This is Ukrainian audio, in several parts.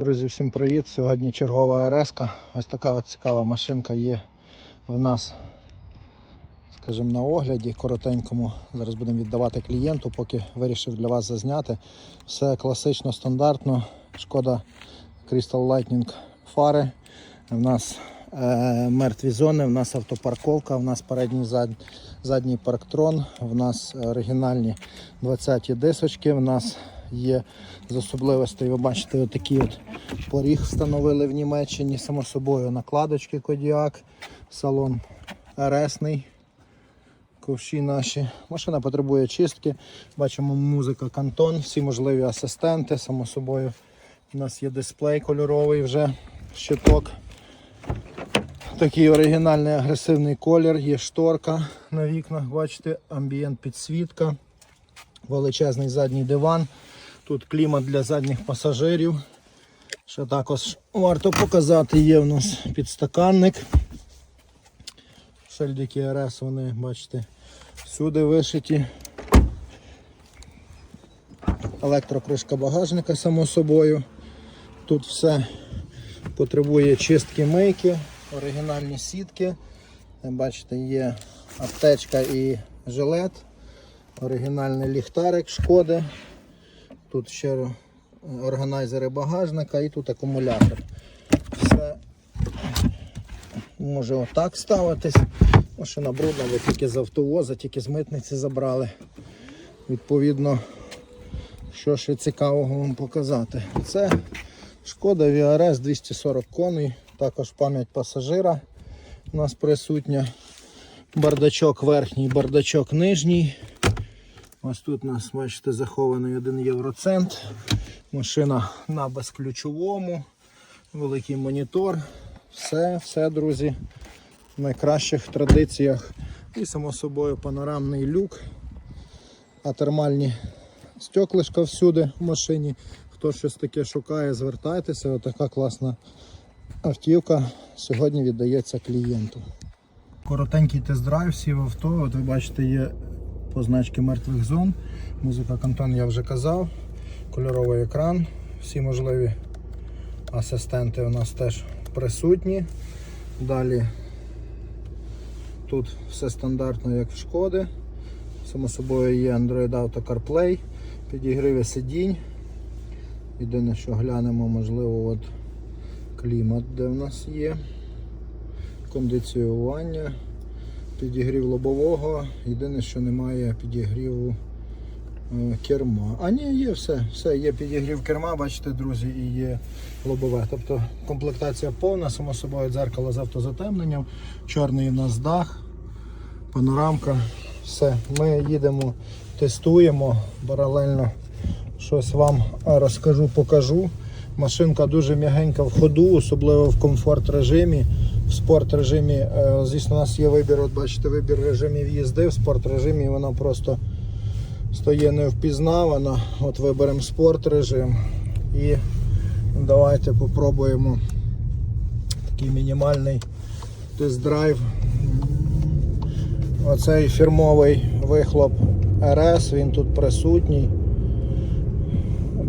Друзі, всім привіт! Сьогодні чергова РС. -ка. Ось така от цікава машинка є в нас, скажімо, на огляді коротенькому. Зараз будемо віддавати клієнту, поки вирішив для вас зазняти. Все класично, стандартно. Шкода Crystal Lightning фари. В нас е, мертві зони, в нас автопарковка, в нас передній зад, задній парктрон, в нас оригінальні 20-ті дисочки, в нас є з особливостей, ви бачите, отакий от поріг встановили в Німеччині, само собою накладочки Кодіак, салон РСний. Ковші наші. Машина потребує чистки. Бачимо музика кантон, всі можливі асистенти, само собою. У нас є дисплей кольоровий вже, щиток. Такий оригінальний агресивний колір, є шторка на вікнах, бачите, амбієнт підсвітка, величезний задній диван. Тут клімат для задніх пасажирів. Ще також варто показати, є в нас підстаканник. Шильдики РС, вони, бачите, всюди вишиті. Електрокришка багажника, само собою. Тут все потребує чистки мийки, оригінальні сітки. Бачите, є аптечка і жилет, оригінальний ліхтарик шкоди. Тут ще органайзери багажника і тут акумулятор. Все може отак ставитись. Машина брудна, ви тільки з автовоза, тільки з митниці забрали. Відповідно, що ще цікавого вам показати. Це шкода VRS 240 коней, також пам'ять пасажира у нас присутня. Бардачок верхній, бардачок нижній. Ось тут у нас, бачите, захований 1 євроцент. Машина на безключовому, великий монітор. Все, все, друзі, в найкращих традиціях. І, само собою, панорамний люк, а термальні стеклишка всюди в машині. Хто щось таке шукає, звертайтеся. Отака класна автівка сьогодні віддається клієнту. Коротенький тест-драйв, сів авто. От ви бачите, є позначки мертвих зон. Музика Кантон я вже казав. Кольоровий екран. Всі можливі асистенти у нас теж присутні. Далі тут все стандартно, як в шкоди. Само собою є Android Auto CarPlay, підігриви сидінь. Єдине, що глянемо, можливо, от клімат, де в нас є, кондиціювання, підігрів лобового. Єдине, що немає підігріву е, керма. А ні, є все. Все, є підігрів керма, бачите, друзі, і є лобове. Тобто комплектація повна, само собою дзеркало з автозатемненням, чорний у нас дах, панорамка. Все, ми їдемо, тестуємо паралельно. Щось вам розкажу, покажу. Машинка дуже м'ягенька в ходу, особливо в комфорт режимі. В спорт режимі, е, звісно, у нас є вибір, от бачите, вибір режимів їзди. В спорт режимі вона просто стає невпізнавана. От виберемо спорт режим і давайте попробуємо такий мінімальний тест-драйв. Оцей фірмовий вихлоп РС, він тут присутній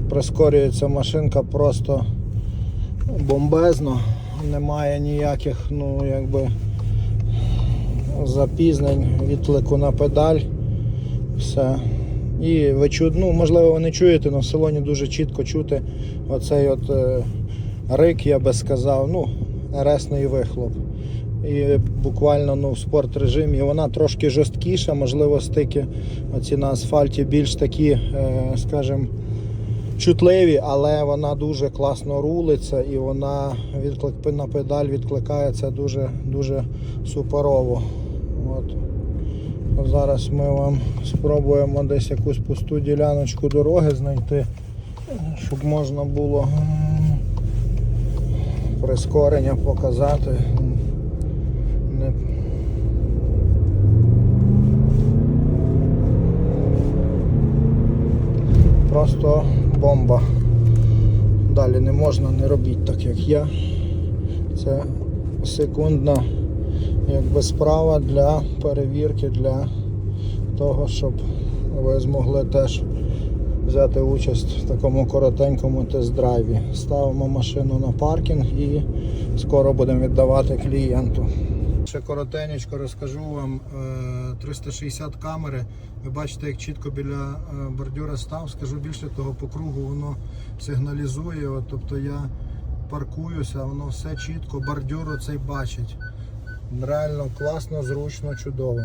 прискорюється машинка просто бомбезно, немає ніяких ну, якби, запізнень, відклику на педаль. Все. І ви чу... ну, можливо, ви не чуєте, але в салоні дуже чітко чути оцей от е, рик, я би сказав, ну, ресний вихлоп. І буквально ну, в спорт режимі вона трошки жорсткіша, можливо, стики оці на асфальті більш такі, е, скажімо, чутливі, але вона дуже класно рулиться і вона відклик на педаль відкликається дуже дуже суперово. От. Зараз ми вам спробуємо десь якусь пусту діляночку дороги знайти, щоб можна було прискорення показати. Просто бомба. Далі не можна, не робіть так, як я. Це секундна якби справа для перевірки, для того, щоб ви змогли теж взяти участь в такому коротенькому тест-драйві. Ставимо машину на паркінг і скоро будемо віддавати клієнту. Ще коротенечко розкажу вам е, 360 камери. Ви бачите, як чітко біля е, бордюра став. Скажу більше того, по кругу воно сигналізує. От, тобто я паркуюся, воно все чітко, бордюр оцей бачить. Реально класно, зручно, чудово.